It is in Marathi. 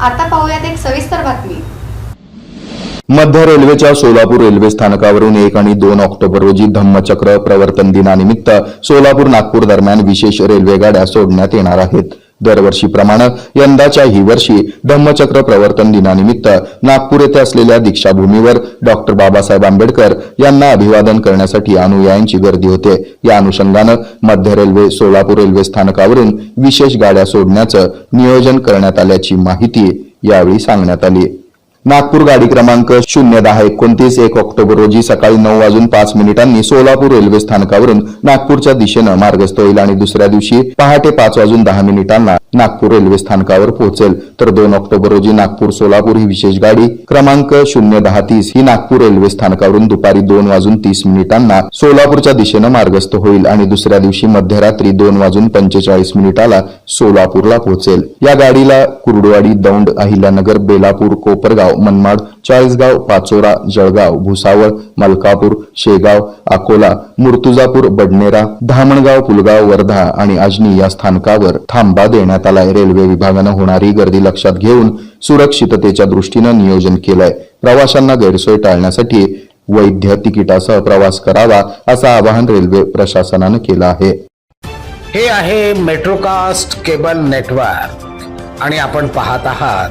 आता पाहूयात एक सविस्तर बातमी. मध्य रेल्वेच्या सोलापूर रेल्वे स्थानकावरून एक आणि दोन ऑक्टोबर रोजी धम्मचक्र प्रवर्तन दिनानिमित्त सोलापूर नागपूर दरम्यान विशेष रेल्वे गाड्या सोडण्यात येणार आहेत. दरवर्षीप्रमाणे यंदाच्याही वर्षी धम्मचक्र प्रवर्तन दिनानिमित्त नागपूर येथे असलेल्या दीक्षाभूमीवर डॉक्टर बाबासाहेब आंबेडकर यांना अभिवादन करण्यासाठी अनुयायांची गर्दी होते. या अनुषंगानं मध्य रेल्वे सोलापूर रेल्वे स्थानकावरून विशेष गाड्या सोडण्याचं नियोजन करण्यात आल्याची माहिती यावेळी सांगण्यात आली. नागपूर गाडी क्रमांक शून्य दहा एकोणतीस एक ऑक्टोबर रोजी सकाळी नऊ वाजून पाच मिनिटांनी सोलापूर रेल्वे स्थानकावरून नागपूरच्या दिशेनं मार्गस्थ होईल आणि दुसऱ्या दिवशी पहाटे पाच वाजून दहा मिनिटांना नागपूर रेल्वे स्थानकावर पोहोचेल. तर दोन ऑक्टोबर रोजी नागपूर सोलापूर ही विशेष गाडी क्रमांक शून्य दहा तीस ही नागपूर रेल्वे स्थानकावरून दुपारी दोन वाजून तीस मिनिटांना सोलापूरच्या दिशेनं मार्गस्थ होईल आणि दुसऱ्या दिवशी मध्यरात्री दोन वाजून पंचेचाळीस मिनिटाला सोलापूरला पोहोचेल. या गाडीला कुर्डवाडी दौंड अहिल्यानगर बेलापूर कोपरगाव मनमाड चाळीसगाव पाचोरा जळगाव भुसावळ मलकापूर शेगाव अकोला मुर्तुजापूर बडनेरा धामणगाव पुलगाव वर्धा आणि अजनी या स्थानकावर थांबा देण्यात आलाय. रेल्वे विभागानं होणारी गर्दी लक्षात घेऊन सुरक्षिततेच्या दृष्टीनं नियोजन केलंय. प्रवाशांना गैरसोय टाळण्यासाठी वैद्य तिकिटासह प्रवास करावा असं आवाहन रेल्वे प्रशासनानं केलं आहे. हे आहे मेट्रोकास्ट केबल नेटवर्क आणि आपण पाहत आहात